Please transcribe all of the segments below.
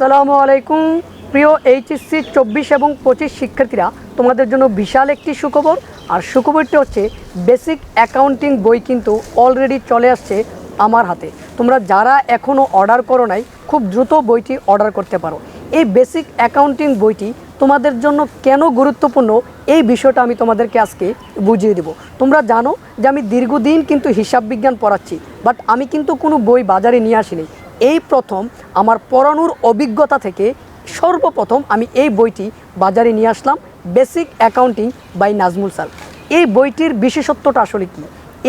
আসসালামু আলাইকুম। প্রিয় এইচএসসি চব্বিশ এবং পঁচিশ শিক্ষার্থীরা, তোমাদের জন্য বিশাল একটি সুখবর। আর সুখবরটি হচ্ছে, বেসিক অ্যাকাউন্টিং বই কিন্তু অলরেডি চলে আসছে আমার হাতে। তোমরা যারা এখনও অর্ডার করো নাই, খুব দ্রুত বইটি অর্ডার করতে পারো। এই বেসিক অ্যাকাউন্টিং বইটি তোমাদের জন্য কেন গুরুত্বপূর্ণ, এই বিষয়টা আমি তোমাদেরকে আজকে বুঝিয়ে দেব। তোমরা জানো যে আমি দীর্ঘদিন কিন্তু হিসাব বিজ্ঞান পড়াচ্ছি, বাট আমি কিন্তু কোনো বই বাজারে নিয়ে আসিনি। এই প্রথম আমার পড়ানোর অভিজ্ঞতা থেকে সর্বপ্রথম আমি এই বইটি বাজারে নিয়ে আসলাম basic accounting by Nazmul sir এই বইটির বিশেষত্বটা আসলে কী?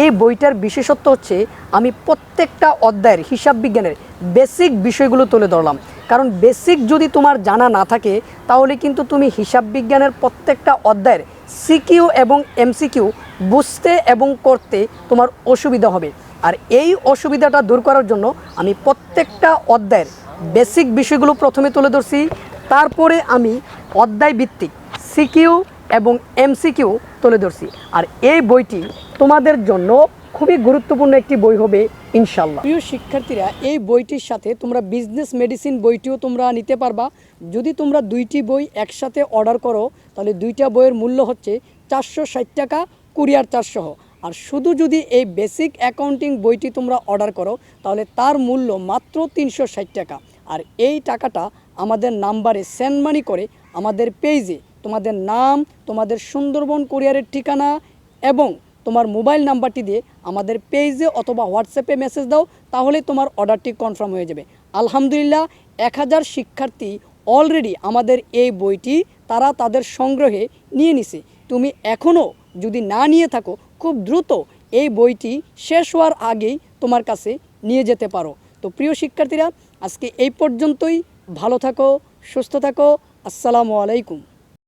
এই বইটার বিশেষত্ব হচ্ছে আমি প্রত্যেকটা অধ্যায়ের হিসাব বিজ্ঞানের বেসিক বিষয়গুলো তুলে ধরলাম। কারণ বেসিক যদি তোমার জানা না থাকে, তাহলে কিন্তু তুমি হিসাব বিজ্ঞানের প্রত্যেকটা অধ্যায়ের সিকিউ এবং এমসিকিউ বুঝতে এবং করতে তোমার অসুবিধা হবে। আর এই অসুবিধাটা দূর করার জন্য আমি প্রত্যেকটা অধ্যায়ের বেসিক বিষয়গুলো প্রথমে তুলে ধরছি। তারপরে আমি অধ্যায় ভিত্তিক সিকিউ এবং এমসিকিউ তুলে ধরছি। আর এই বইটি তোমাদের জন্য খুবই গুরুত্বপূর্ণ একটি বই হবে ইনশাল্লাহ প্রিয় শিক্ষার্থীরা, এই বইটির সাথে তোমরা বিজনেস মেডিসিন বইটিও তোমরা নিতে পারবা। যদি তোমরা দুইটি বই একসাথে অর্ডার করো, তাহলে দুইটা বইয়ের মূল্য হচ্ছে চারশো ষাট টাকা কুরিয়ার চারশো। আর শুধু যদি এই বেসিক অ্যাকাউন্টিং বইটি তোমরা অর্ডার করো, তাহলে তার মূল্য মাত্র তিনশো ষাট টাকা। আর এই টাকাটা আমাদের নাম্বারে সেন্ড মানি করে আমাদের পেজে তোমাদের নাম, তোমাদের সুন্দরবন কোরিয়ারের ঠিকানা এবং তোমার মোবাইল নাম্বারটি দিয়ে আমাদের পেজে অথবা হোয়াটসঅ্যাপে মেসেজ দাও, তাহলে তোমার অর্ডারটি কনফার্ম হয়ে যাবে। আলহামদুলিল্লাহ, এক হাজার শিক্ষার্থী অলরেডি আমাদের এই বইটি তারা তাদের সংগ্রহে নিয়ে নিছে। তুমি এখনও যদি না নিয়ে থাকো, খুব দ্রুত এই বইটি শেষ হওয়ার আগেই তোমার কাছে নিয়ে যেতে পারো। তো প্রিয় শিক্ষার্থীরা, আজকে এই পর্যন্তই। ভালো থাকো, সুস্থ থাকো। আসসালামু আলাইকুম।